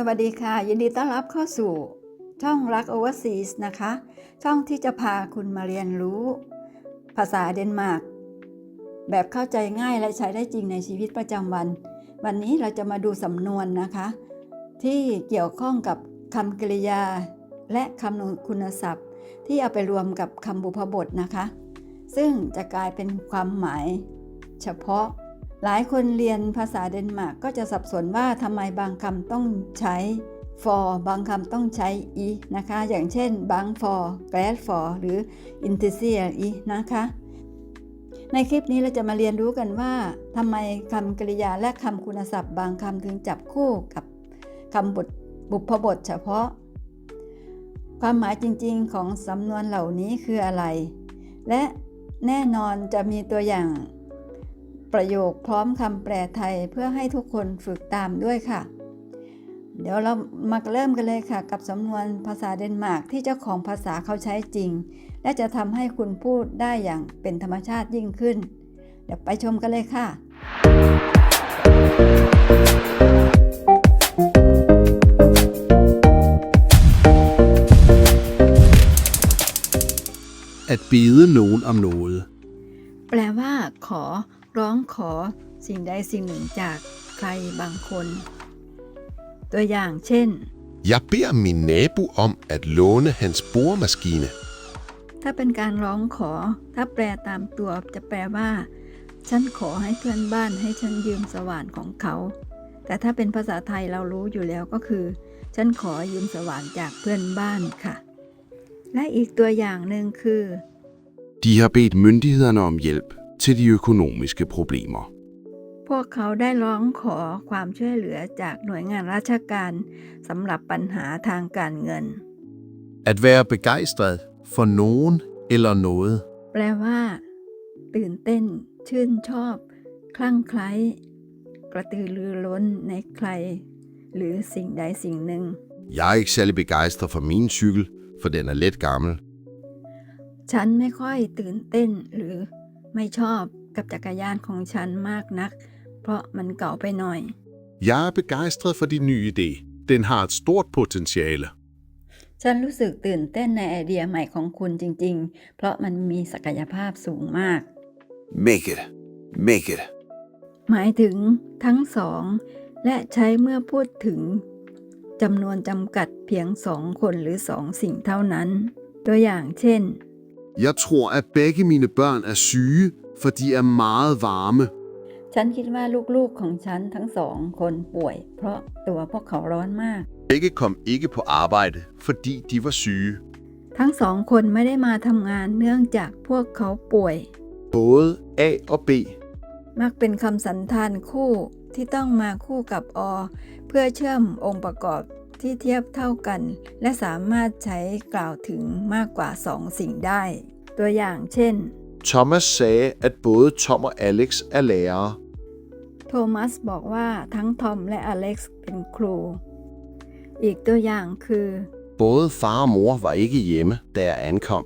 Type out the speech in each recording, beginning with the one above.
สวัสดีค่ะ ยินดีต้อนรับเข้าสู่ช่องรัก Overseas นะคะ ช่องที่จะพาคุณมาเรียนรู้ ภาษาเดนมาร์กแบบเข้าใจง่ายและใช้ได้จริงในชีวิตประจำวัน วันนี้เราจะมาดูสำนวนนะคะ ที่เกี่ยวข้องกับคำกริยา และคำคุณศัพท์ ที่เอาไปรวมกับคำบุพบทนะคะ ซึ่งจะกลายเป็นความหมาย เฉพาะ หลายคนเรียนภาษาเดนมาร์กก็จะสับสนว่าทำไมบางคำต้องใช้ for บางคำต้องใช้ i นะคะ อย่างเช่นบาง for glad for หรือ i n t e r s i a i นะคะ ในคลิปนี้เราจะมาเรียนรู้กันว่าทำไมคำกริยาและคำคุณศัพท์ บางคำถึงจับคู่กับคำบทบุพบทเฉพาะ ความหมายจริงๆของสำนวนเหล่านี้คืออะไร และแน่นอนจะมีตัวอย่าง ประโยคพร้อมคำแปลไทยเพื่อให้ทุกคนฝึกตามด้วยค่ะ เดี๋ยวเรามาเริ่มกันเลยค่ะ กับสำนวนภาษาเดนมาร์กที่เจ้าของภาษาเขาใช้จริง และจะทำให้คุณพูดได้อย่างเป็นธรรมชาติยิ่งขึ้น เดี๋ยวไปชมกันเลยค่ะ At bede nogen om noget. แปลว่า ขอ ร้องขอสิ่งใดสิ่งหนึ่งจากใครบางคน ตัวอย่างเช่น Jeg beder min nabo om at låne hans boremaskine. ถ้าเป็นการร้องขอ ถ้าแปลตามตัวจะแปลว่า ฉันขอให้เพื่อนบ้านให้ฉันยืมสว่านของเขา แต่ถ้าเป็นภาษาไทยเรารู้อยู่แล้วก็คือ ฉันขอยืมสว่านจากเพื่อนบ้านค่ะ และอีกตัวอย่างหนึ่งคือ De har bedt myndighederne om hjælp til de økonomiske problemer. พวกเขาได้ร้องขอความช่วยเหลือจากหน่วยงานราชการสำหรับปัญหาทางการเงิน At være begejstret for nogen eller noget. แปลว่า ตื่นเต้น ชื่นชอบ คลั่งไคล้กระตือรือร้นในใคร หรือสิ่งใดสิ่งหนึ่ง Jeg er ikke særlig begejstret for min cykel, for den er let gammel. ฉันไม่ค่อยตื่นเต้นหรือ ไม่ชอบกับจักรยานของฉันมากนัก เพราะมันเก่าไปหน่อย Jeg er begejstret for din nye idé. Den har et stort potentiale. ฉันรู้สึกตื่นเต้นในไอเดียใหม่ของคุณจริง ๆ เพราะมันมีศักยภาพสูงมาก Make it. Make it. หมายถึงทั้งสอง และใช้เมื่อพูดถึงจำนวนจำกัดเพียงสองคนหรือสองสิ่งเท่านั้น ตัวอย่างเช่น Jeg tror, at begge mine børn er syge, for de er meget varme. ฉันคิดว่าลูกๆของฉันทั้งสองคนป่วย เพราะตัวพวกเขาร้อนมาก Begge kom ikke på arbejde, fordi de var syge. ทั้งสองคนไม่ได้มาทำงานเนื่องจากพวกเขาป่วย Både A og B. มักเป็นคำสันธานคู่ที่ต้องมาคู่กับอ เพื่อเชื่อมองค์ประกอบ ที่เทียบเท่ากัน และสามารถใช้กล่าวถึงมากกว่าสองสิ่งได้ ตัวอย่างเช่น Thomas sagde, at både Tom og Alex er lærere. โทมัสบอกว่าทั้งทอมและอเล็กซ์เป็นครู อีกตัวอย่างคือ Både far og mor var ikke hjemme, da jeg ankom.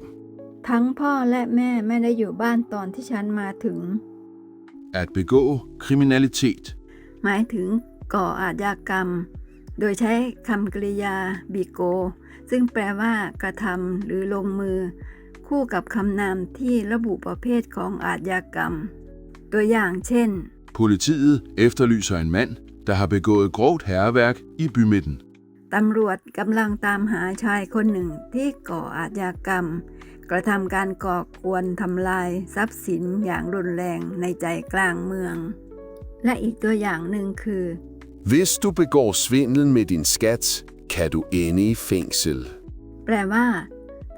ทั้งพ่อและแม่ไม่ได้อยู่บ้านตอนที่ฉันมาถึง At begå kriminalitet. หมายถึงก่ออาชญากรรม โดยใช้คำกริยาบีโก ซึ่งแปลว่ากระทำหรือลงมือ คู่กับคำนามที่ระบุประเภทของอาชญากรรม ตัวอย่างเช่น Politiet efterlyser en mand, der har begået grovt herværk i bymidten. ตำรวจกำลังตามหาชายคนหนึ่งที่ก่ออาชญากรรม กระทำการก่อกวนทำลายทรัพย์สินอย่างรุนแรงในใจกลางเมือง และอีกตัวอย่างหนึ่งคือ Hvis du begår svindel med din skat, kan du ende i fængsel. แปลว่า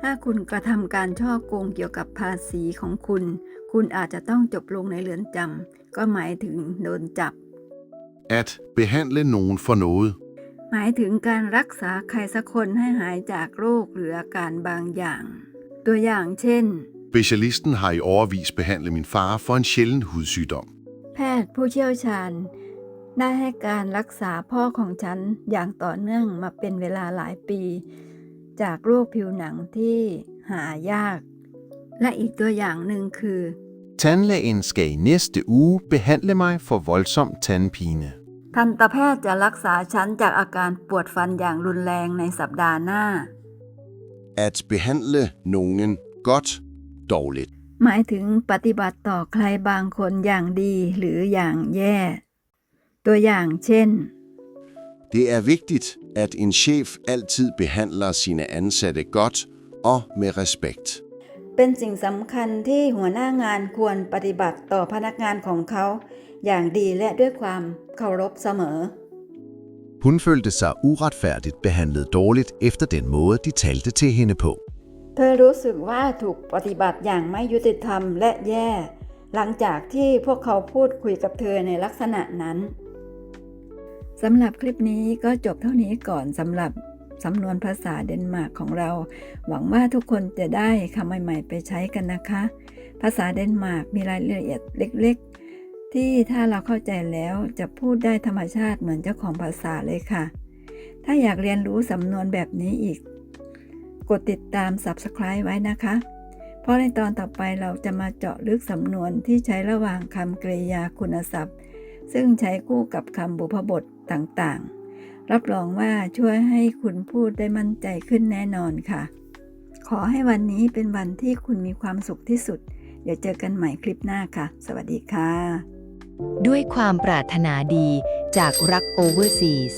ถ้าคุณกระทำการช่อโกงเกี่ยวกับภาษีของคุณ คุณอาจจะต้องจบลงในเรือนจำก็หมายถึงโดนจับ At behandle nogen for noget. หมายถึงการรักษาใครสักคนให้หายจากโรคหรืออาการบางอย่าง ตัวอย่างเช่น Specialisten har i overvis behandlet min far for en sjælden hudsygdom. แพทย์ผู้เชี่ยวชาญ ได้ให้การรักษาพ่อของฉันอย่างต่อเนื่องมาเป็นเวลาหลายปี จากโรคผิวหนังที่หายาก และอีกตัวอย่างหนึ่งคือ Tandlægen skal i næste uge behandle mig for voldsom tandpine. ทันตแพทย์จะรักษาฉันจากอาการปวดฟันอย่างรุนแรงในสัปดาห์หน้า At behandle nogen godt, dårligt. หมายถึงปฏิบัติต่อใครบางคนอย่างดีหรืออย่างแย่ ตัวอย่างเช่น Det er vigtigt, at en chef altid behandler sine ansatte godt og med respekt. เป็นสิ่งสำคัญที่หัวหน้างานควรปฏิบัติต่อพนักงานของเขา อย่างดีและด้วยความเคารพเสมอ Hun følte sig uretfærdigt behandlet dårligt efter den måde, de talte til hende på. เธอรู้สึกว่าถูกปฏิบัติอย่างไม่ยุติธรรมและแย่ หลังจากที่พวกเขาพูดคุยกับเธอในลักษณะนั้น สำหรับคลิปนี้ก็จบเท่านี้ก่อนสำหรับสำนวนภาษาเดนมาร์กของเรา หวังว่าทุกคนจะได้คำใหม่ๆไปใช้กันนะคะ ภาษาเดนมาร์กมีรายละเอียดเล็ก ๆ ที่ถ้าเราเข้าใจแล้วจะพูดได้ธรรมชาติเหมือนเจ้าของภาษาเลยค่ะ ถ้าอยากเรียนรู้สำนวนแบบนี้อีก กดติดตาม Subscribe ไว้นะคะ เพราะในตอนต่อไปเราจะมาเจาะลึกสำนวนที่ใช้ระหว่างคำกริยาคุณศัพท์ ซึ่งใช้คู่กับคำบุพบทต่างๆ รับรองว่าช่วยให้คุณพูดได้มั่นใจขึ้นแน่นอนค่ะ ขอให้วันนี้เป็นวันที่คุณมีความสุขที่สุด เดี๋ยวเจอกันใหม่คลิปหน้าค่ะ สวัสดีค่ะ ด้วยความปรารถนาดีจากรักโอเวอร์ซีส